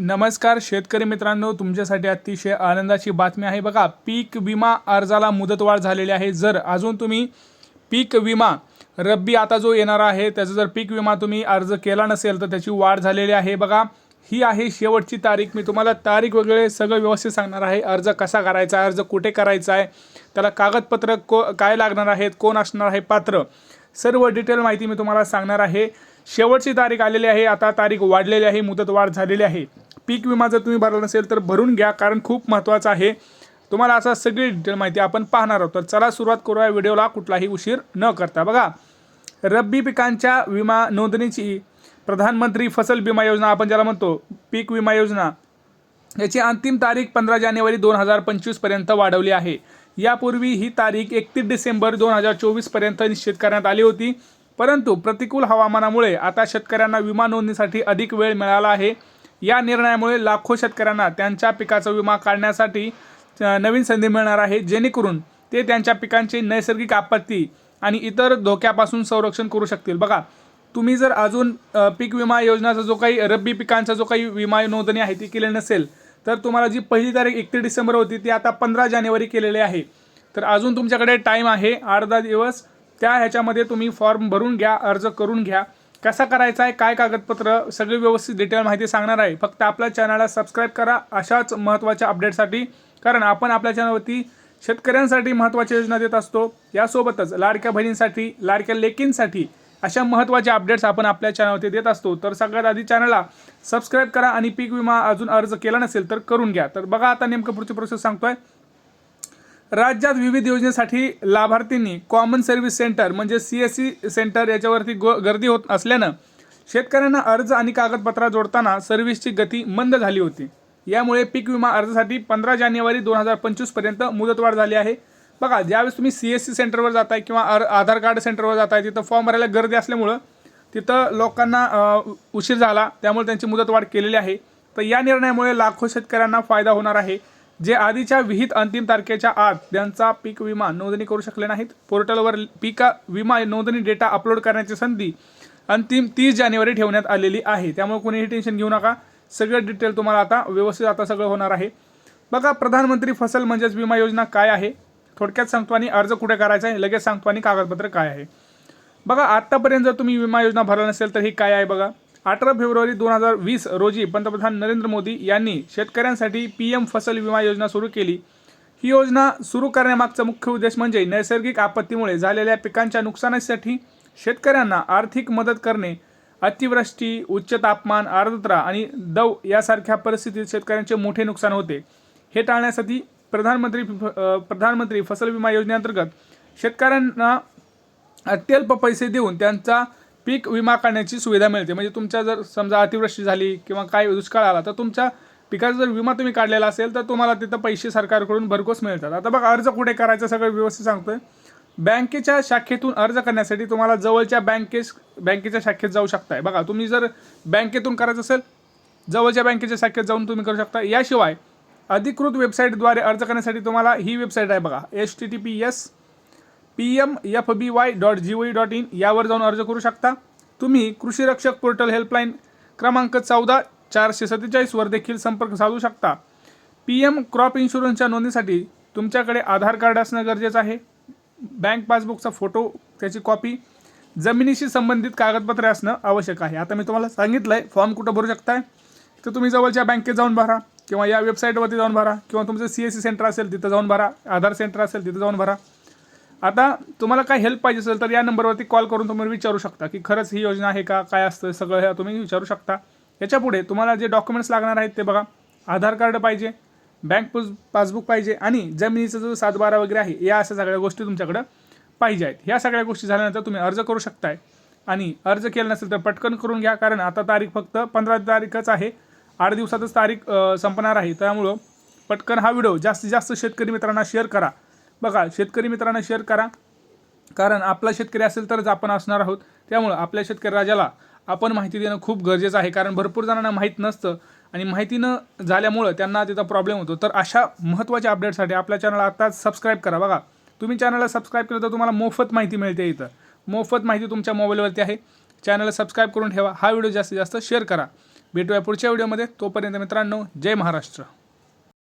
नमस्कार शेतकरी मित्रांनो तुमच्यासाठी अतिशय आनंदाची बातमी आहे बघा. पीक विमा अर्जाला मुदतवाढ झालेली आहे. जर अजून तुम्ही पीक विमा रब्बी आता जो येणार आहे त्याचा जर पीक विमा तुम्ही अर्ज केला नसेल तर त्याची वाढ झालेली आहे बघा. ही आहे शेवटची तारीख. मी तुम्हाला तारीख वगैरे सगळं व्यवस्थित सांगणार आहे. अर्ज कसा करायचा आहे अर्ज कुठे करायचा आहे त्याला कागदपत्र को काय लागणार आहेत कोण असणार आहे पात्र सर्व डिटेल माहिती मी तुम्हाला सांगणार आहे. शेवटची तारीख आलेली आहे. आता तारीख वाढलेली आहे मुदत वाढ झालेली आहे. पीक विमा जर तुम्ही भरला नसेल तर भरून घ्या कारण खूप महत्त्वाचं आहे. तुम्हाला असा सगळी डिटेल माहिती आपण पाहणार आहोत. तर चला सुरुवात करूया व्हिडिओला कुठलाही उशीर न करता. बघा रब्बी पिकांच्या विमा नोंदणीची प्रधानमंत्री फसल विमा योजना आपण ज्याला म्हणतो पीक विमा योजना याची अंतिम तारीख पंधरा जानेवारी दोन हजार पंचवीसपर्यंत वाढवली आहे. यापूर्वी ही तारीख एकतीस डिसेंबर दोन हजार चोवीसपर्यंत निश्चित करण्यात आली होती. परंतु प्रतिकूल हवामानामुळे आता शेतकऱ्यांना विमा नोंदणीसाठी अधिक वेळ मिळाला आहे. या निर्णयामुळे लाखो शेतकऱ्यांना त्यांच्या पिकाचा विमा काढण्यासाठी नवीन संधी मिळणार आहे जेणेकरून ते त्यांच्या पिकांची नैसर्गिक आपत्ती आणि इतर धोक्यापासून संरक्षण करू शकतील. बघा तुम्ही जर अजून पीक विमा योजनाचा जो काही रब्बी पिकांचा जो काही विमा नोंदणी आहे ती केली नसेल तर तुम्हाला जी पहिली तारीख एकतीस डिसेंबर होती ती आता पंधरा जानेवारी केलेली आहे. तर अजून तुमच्याकडे टाईम आहे अर्धा दिवस त्या ह्याच्यामध्ये तुम्ही फॉर्म भरून घ्या अर्ज करून घ्या. कसा करायचा आहे काय कागदपत्र सगळी व्यवस्थित डिटेल माहिती सांगणार आहे. फक्त आपल्या चॅनलला सबस्क्राईब करा अशाच महत्त्वाच्या अपडेटसाठी कारण आपण आपल्या चॅनलवरती शेतकऱ्यांसाठी महत्त्वाच्या योजना देत असतो. यासोबतच लाडक्या बहिणींसाठी लाडक्या लेकींसाठी अशा महत्त्वाच्या अपडेट्स आपण आपल्या चॅनलवरती देत असतो. तर सगळ्यात आधी चॅनलला सबस्क्राईब करा आणि पीक विमा अजून अर्ज केला नसेल तर करून घ्या. तर बघा आता नेमकं पुढची प्रोसेस सांगतोय. राज्यात विविध योजनेसाठी लाभार्थींनी कॉमन सर्व्हिस सेंटर म्हणजे सी एस सी सेंटर याच्यावरती गो गर्दी होत असल्यानं शेतकऱ्यांना अर्ज आणि कागदपत्रा जोडताना सर्व्हिसची गती मंद झाली होती. यामुळे पीक विमा अर्जासाठी पंधरा जानेवारी दोन हजार पंचवीसपर्यंत मुदतवाढ झाली आहे. बघा ज्यावेळेस तुम्ही सी एस सी सेंटरवर जाताय किंवा आर आधार कार्ड सेंटरवर जाताय तिथं फॉर्म भरायला गर्दी असल्यामुळं तिथं लोकांना उशीर झाला. त्यामुळे त्यांची मुदतवाढ केलेली आहे. तर या निर्णयामुळे लाखो शेतकऱ्यांना फायदा होणार आहे. जे आधीच्या विहित अंतिम तारखेच्या आत त्यांचा पीक विमा नोंदणी करू शकले नाहीत. पोर्टलवर पिका विमा नोंदणी डेटा अपलोड करण्याची संधी अंतिम तीस जानेवारी ठेवण्यात आलेली आहे. त्यामुळे कोणीही टेन्शन घेऊ नका. सगळं डिटेल तुम्हाला आता व्यवस्थित आता सगळं होणार आहे. बघा प्रधानमंत्री फसल म्हणजेच विमा योजना काय आहे? थोडक्यात सांगतो आणि अर्ज कुठे करायचा आहे? लगेच सांगतो आणि कागदपत्र काय आहे. बघा आत्तापर्यंत जर तुम्ही विमा योजना भरला नसेल तर ही काय आहे बघा? अठरा फेब्रुवारी दोन हजार वीस रोजी पंतप्रधान नरेंद्र मोदी यांनी शेतकऱ्यांसाठी पी एम फसल विमा योजना सुरू केली. ही योजना सुरू करण्यामागचा मुख्य उद्देश म्हणजे नैसर्गिक आपत्तीमुळे झालेल्या पिकांच्या नुकसानासाठी शेतकऱ्यांना आर्थिक मदत करणे अतिवृष्टी उच्च तापमान आर्द्रता आणि दव यासारख्या परिस्थितीत शेतकऱ्यांचे मोठे नुकसान होते. हे टाळण्यासाठी प्रधानमंत्री प्रधानमंत्री फसल विमा योजनेअंतर्गत शेतकऱ्यांना अत्यल्प पैसे देऊन त्यांचा पीक विमा काढण्याची सुविधा मिळते. म्हणजे तुमच्या जर समजा अतिवृष्टी झाली किंवा काय दुष्काळ आला तर तुमच्या पिकाचा जर विमा तुम्ही काढलेला असेल तर तुम्हाला तिथं पैसे सरकारकडून भरघोस मिळतात. आता बघा अर्ज कुठे करायचं सगळं व्यवस्थित सांगतोय. बँकेच्या शाखेतून अर्ज करण्यासाठी तुम्हाला जवळच्या बँकेस बँकेच्या शाखेत जाऊ शकताय. बघा तुम्ही जर बँकेतून करायचं असेल जवळच्या बँकेच्या शाखेत जाऊन तुम्ही करू शकता. याशिवाय अधिकृत वेबसाईटद्वारे अर्ज करण्यासाठी तुम्हाला ही वेबसाईट आहे बघा H T T P S P M F B Y dot G O dot in यावर जाऊन अर्ज करू शकता. तुम्ही कृषी रक्षक पोर्टल हेल्पलाईन क्रमांक चौदा चारशे सत्तेचाळीसवर देखील संपर्क साधू शकता. पी एम क्रॉप इन्शुरन्सच्या नोंदणीसाठी तुमच्याकडे आधार कार्ड असणं गरजेचं आहे. बँक पासबुकचा फोटो त्याची कॉपी जमिनीशी संबंधित कागदपत्रे असणं आवश्यक आहे. आता मी तुम्हाला सांगितलं आहे फॉर्म कुठं भरू शकताय? तर तुम्ही जवळच्या बँकेत जाऊन भरा किंवा या वेबसाईटवरती जाऊन भरा किंवा तुमचं सी एस सी सेंटर असेल तिथं जाऊन भरा. आधार सेंटर असेल तिथं जाऊन भरा. आता तुम्हाला काय हेल्प पाहिजे असेल तर या नंबरवरती कॉल करून तुम्ही विचारू शकता की खरंच ही योजना आहे का काय असतं सगळं हे तुम्ही विचारू शकता. याच्यापुढे तुम्हाला जे डॉक्युमेंट्स लागणार आहेत ते बघा. आधार कार्ड पाहिजे बँक पासबुक पाहिजे आणि जमिनीचा जो सातबारा वगैरे आहे या अशा सगळ्या गोष्टी तुमच्याकडं पाहिजे आहेत. ह्या सगळ्या गोष्टी झाल्यानंतर तुम्ही अर्ज करू शकताय. आणि अर्ज केला नसेल तर पटकन करून घ्या कारण आता तारीख फक्त पंधरा तारीखच आहे. आठ दिवसातच तारीख संपणार आहे. त्यामुळं पटकन हा व्हिडिओ जास्तीत जास्त शेतकरी मित्रांना शेअर करा. बघा शेतकरी मित्रांना शेअर करा. कारण आपला शेतकरी असेल तरच आपण असणार आहोत. त्यामुळं आपल्या शेतकरी राजाला आपण माहिती देणं खूप गरजेचं आहे. कारण भरपूर जणांना माहीत नसतं. आणि माहिती न झाल्यामुळं त्यांना तिथं प्रॉब्लेम होतो. तर अशा महत्त्वाच्या अपडेटसाठी आपल्या चॅनलला आत्ताच सबस्क्राईब करा. बघा तुम्ही चॅनलला सबस्क्राईब केलं तर तुम्हाला मोफत माहिती मिळते इथं. मोफत माहिती तुमच्या मोबाईलवरती आहे. चॅनलला सबस्क्राईब करून ठेवा. हा व्हिडिओ जास्तीत जास्त शेअर करा. भेटूया पुढच्या व्हिडिओमध्ये तोपर्यंत मित्रांनो जय महाराष्ट्र.